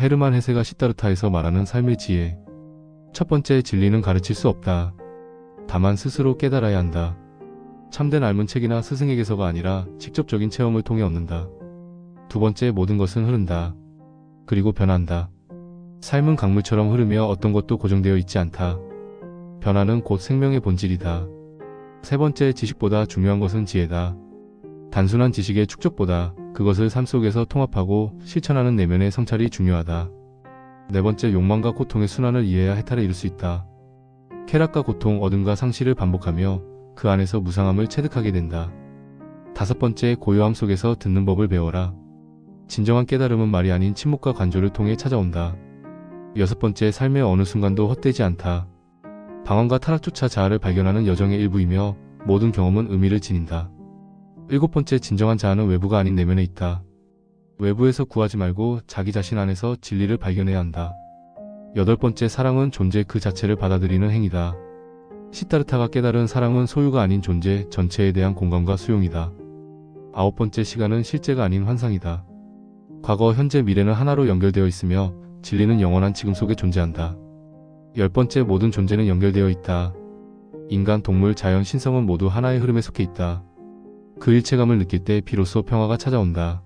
헤르만 헤세가 시타르타에서 말하는 삶의 지혜. 첫 번째 진리는 가르칠 수 없다. 다만 스스로 깨달아야 한다. 참된 알문 책이나 스승에게서가 아니라 직접적인 체험을 통해 얻는다. 두 번째 모든 것은 흐른다. 그리고 변한다. 삶은 강물처럼 흐르며 어떤 것도 고정되어 있지 않다. 변화는 곧 생명의 본질이다. 세 번째 지식보다 중요한 것은 지혜다. 단순한 지식의 축적보다 그것을 삶 속에서 통합하고 실천하는 내면의 성찰이 중요하다. 네 번째 욕망과 고통의 순환을 이해해야 해탈에 이를 수 있다. 쾌락과 고통, 어둠과 상실을 반복하며 그 안에서 무상함을 체득하게 된다. 다섯 번째 고요함 속에서 듣는 법을 배워라. 진정한 깨달음은 말이 아닌 침묵과 간조를 통해 찾아온다. 여섯 번째 삶의 어느 순간도 헛되지 않다. 방황과 타락조차 자아를 발견하는 여정의 일부이며 모든 경험은 의미를 지닌다. 일곱 번째 진정한 자아는 외부가 아닌 내면에 있다. 외부에서 구하지 말고 자기 자신 안에서 진리를 발견해야 한다. 여덟 번째 사랑은 존재 그 자체를 받아들이는 행위다. 시타르타가 깨달은 사랑은 소유가 아닌 존재 전체에 대한 공감과 수용이다. 아홉 번째 시간은 실제가 아닌 환상이다. 과거, 현재, 미래는 하나로 연결되어 있으며 진리는 영원한 지금 속에 존재한다. 열 번째 모든 존재는 연결되어 있다. 인간, 동물, 자연, 신성은 모두 하나의 흐름에 속해 있다. 그 일체감을 느낄 때 비로소 평화가 찾아온다.